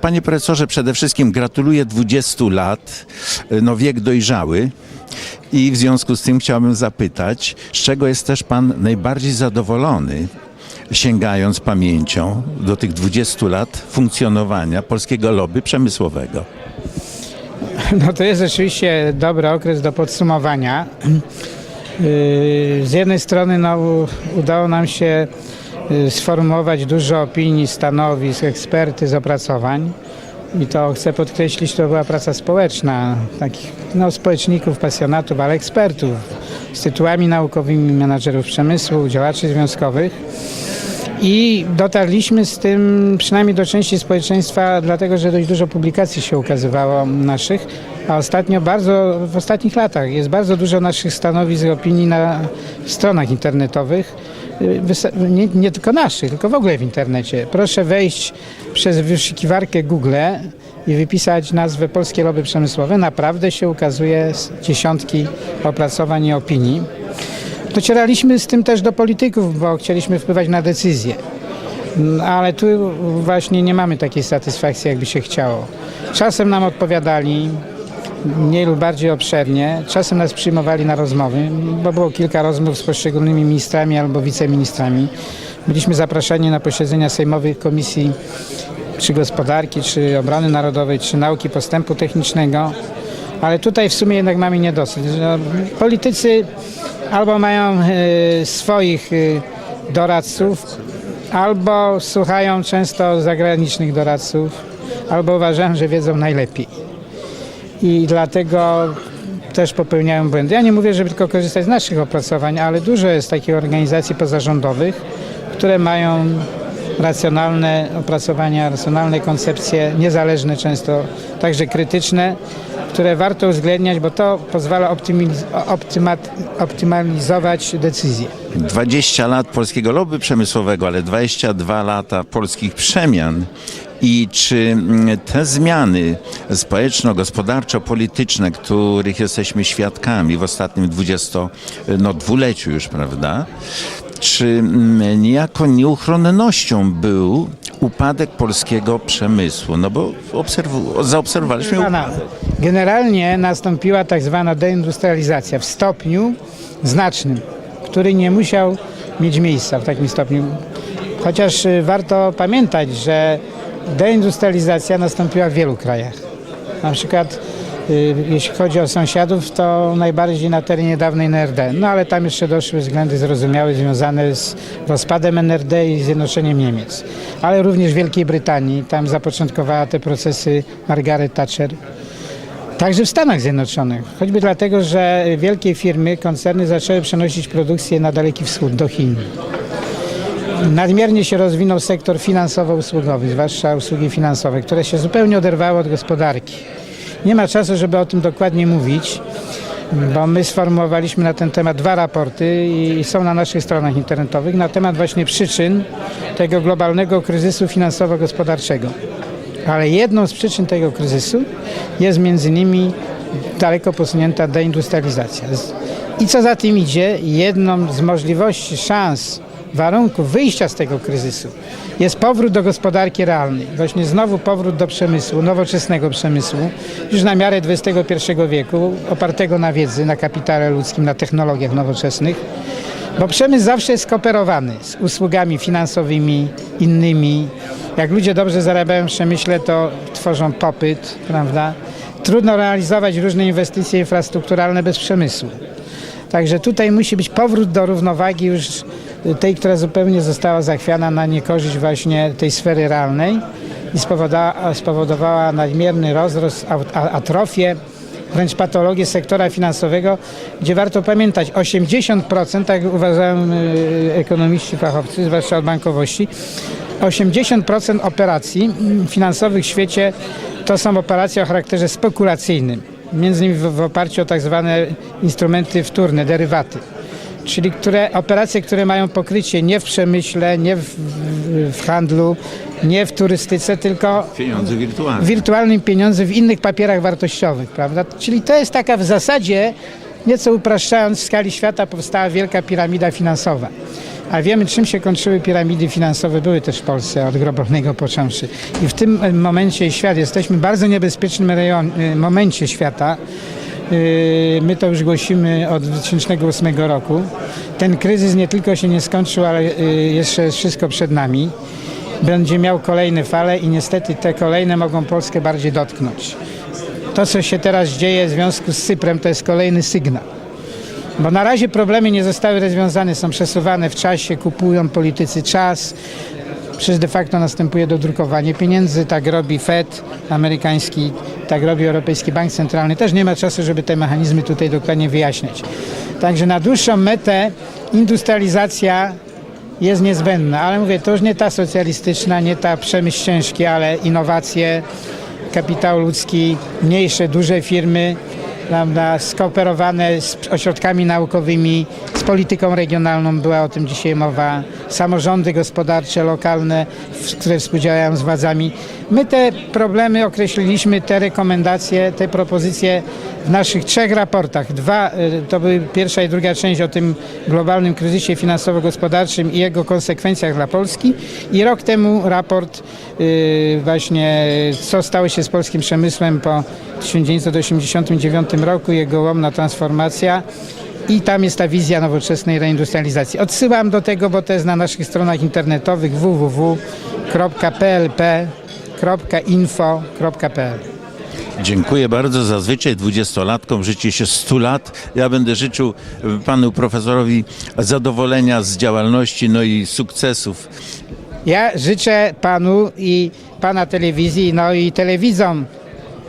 Panie profesorze, przede wszystkim gratuluję 20 lat, no wiek dojrzały. I w związku z tym chciałbym zapytać, z czego jest też Pan najbardziej zadowolony, sięgając pamięcią do tych 20 lat funkcjonowania polskiego lobby przemysłowego? No to jest rzeczywiście dobry okres do podsumowania. Yy, Z jednej strony no, udało nam się sformułować dużo opinii, stanowisk, ekspertyz, opracowań. I to chcę podkreślić, to była praca społeczna, takich no, społeczników, pasjonatów, ale ekspertów z tytułami naukowymi, menadżerów przemysłu, działaczy związkowych. I dotarliśmy z tym przynajmniej do części społeczeństwa, dlatego że dość dużo publikacji się ukazywało naszych, a ostatnio bardzo, w ostatnich latach jest bardzo dużo naszych stanowisk, opinii na stronach internetowych, nie, nie tylko naszych, tylko w ogóle w internecie. Proszę wejść przez wyszukiwarkę Google i wypisać nazwę Polskie Lobby Przemysłowe. Naprawdę się ukazuje dziesiątki opracowań i opinii. Docieraliśmy z tym też do polityków, bo chcieliśmy wpływać na decyzje. Ale tu właśnie nie mamy takiej satysfakcji, jakby się chciało. Czasem nam odpowiadali, mniej lub bardziej obszernie, czasem nas przyjmowali na rozmowy, bo było kilka rozmów z poszczególnymi ministrami albo wiceministrami. Byliśmy zapraszani na posiedzenia sejmowych komisji czy gospodarki, czy obrony narodowej, czy nauki postępu technicznego. Ale tutaj w sumie jednak mamy niedosyt. że Politycy albo mają e, swoich e, doradców, albo słuchają często zagranicznych doradców, albo uważają, że wiedzą najlepiej. I dlatego też popełniają błędy. Ja nie mówię, żeby tylko korzystać z naszych opracowań, ale dużo jest takich organizacji pozarządowych, które mają racjonalne opracowania, racjonalne koncepcje, niezależne często, także krytyczne, które warto uwzględniać, bo to pozwala optymalizować decyzje. 20 lat polskiego lobby przemysłowego, ale 22 lata polskich przemian. I czy mm, te zmiany społeczno-gospodarczo-polityczne, których jesteśmy świadkami w ostatnim 20, no dwuleciu już, prawda? Czy mm, niejako nieuchronnością był upadek polskiego przemysłu? No bo obserwu- zaobserwowaliśmy Pana, Generalnie nastąpiła tak zwana deindustrializacja w stopniu znacznym, który nie musiał mieć miejsca w takim stopniu. Chociaż y, warto pamiętać, że deindustrializacja nastąpiła w wielu krajach. Na przykład y, jeśli chodzi o sąsiadów, to najbardziej na terenie dawnej NRD. No ale tam jeszcze doszły względy zrozumiałe związane z rozpadem NRD i zjednoczeniem Niemiec. Ale również w Wielkiej Brytanii, tam zapoczątkowała te procesy Margaret Thatcher. Także w Stanach Zjednoczonych, choćby dlatego, że wielkie firmy, koncerny zaczęły przenosić produkcję na Daleki Wschód, do Chin. Nadmiernie się rozwinął sektor finansowo-usługowy, zwłaszcza usługi finansowe, które się zupełnie oderwały od gospodarki. Nie ma czasu, żeby o tym dokładnie mówić, bo my sformułowaliśmy na ten temat dwa raporty i są na naszych stronach internetowych na temat właśnie przyczyn tego globalnego kryzysu finansowo-gospodarczego. Ale jedną z przyczyn tego kryzysu jest między innymi daleko posunięta deindustrializacja. I co za tym idzie, jedną z możliwości, szans, warunków wyjścia z tego kryzysu jest powrót do gospodarki realnej. Właśnie znowu powrót do przemysłu, nowoczesnego przemysłu, już na miarę XXI wieku, opartego na wiedzy, na kapitale ludzkim, na technologiach nowoczesnych. Bo przemysł zawsze jest skooperowany z usługami finansowymi, innymi. Jak ludzie dobrze zarabiają w przemyśle, to tworzą popyt, prawda? Trudno realizować różne inwestycje infrastrukturalne bez przemysłu. Także tutaj musi być powrót do równowagi już tej, która zupełnie została zachwiana na niekorzyść właśnie tej sfery realnej i spowodowała, nadmierny rozrost, atrofię, wręcz patologię sektora finansowego, gdzie warto pamiętać 80%, tak uważają y, ekonomiści, fachowcy, zwłaszcza od bankowości, 80% operacji mm, finansowych w świecie to są operacje o charakterze spekulacyjnym, między innymi w, w oparciu o tak zwane instrumenty wtórne, derywaty. Czyli które, operacje, które mają pokrycie nie w przemyśle, nie w, w, handlu, nie w turystyce, tylko pieniądze wirtualne. wirtualnym pieniądze w innych papierach wartościowych, prawda? Czyli to jest taka w zasadzie, nieco upraszczając, w skali świata powstała wielka piramida finansowa. A wiemy, czym się kończyły piramidy finansowe, były też w Polsce od Grobownego począwszy. I w tym momencie świat, jesteśmy w bardzo niebezpiecznym rejon, e, momencie świata. E, My to już głosimy od 2008 roku. Ten kryzys nie tylko się nie skończył, ale e, jeszcze jest wszystko przed nami. Będzie miał kolejne fale i niestety te kolejne mogą Polskę bardziej dotknąć. To, co się teraz dzieje w związku z Cyprem, to jest kolejny sygnał. Bo na razie problemy nie zostały rozwiązane, są przesuwane w czasie, kupują politycy czas. Przecież de facto następuje dodrukowanie pieniędzy, tak robi Fed amerykański, tak robi Europejski Bank Centralny. Też nie ma czasu, żeby te mechanizmy tutaj dokładnie wyjaśniać. Także na dłuższą metę industrializacja jest niezbędna, ale mówię, to już nie ta socjalistyczna, nie ta przemysł ciężki, ale innowacje, kapitał ludzki, mniejsze, duże firmy, prawda, skooperowane z ośrodkami naukowymi, polityką regionalną, była o tym dzisiaj mowa, samorządy gospodarcze, lokalne, które współdziałają z władzami. My te problemy określiliśmy, te rekomendacje, te propozycje w naszych trzech raportach. Dwa, y, to były pierwsza i druga część o tym globalnym kryzysie finansowo-gospodarczym i jego konsekwencjach dla Polski i rok temu raport y, właśnie co stało się z polskim przemysłem po 1989 roku, jego łomna transformacja i tam jest ta wizja nowoczesnej reindustrializacji. Odsyłam do tego, bo to jest na naszych stronach internetowych www.plp.info.pl Dziękuję bardzo. Zazwyczaj dwudziestolatkom życzy się 100 lat. Ja będę życzył panu profesorowi zadowolenia z działalności, no i sukcesów. Ja życzę panu i pana telewizji, no i telewidzom,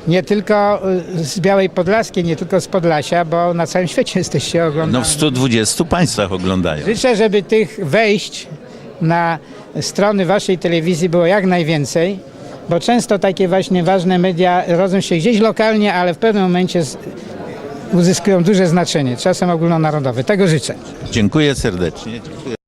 nie tylko y, z Białej Podlaskiej, nie tylko z Podlasia, bo na całym świecie jesteście oglądani. No w 120 państwach oglądają. Życzę, żeby tych wejść na strony waszej telewizji było jak najwięcej, bo często takie właśnie ważne media rodzą się gdzieś lokalnie, ale w pewnym momencie uzyskują duże znaczenie, czasem ogólnonarodowe. Tego życzę. Dziękuję serdecznie. Dziękuję.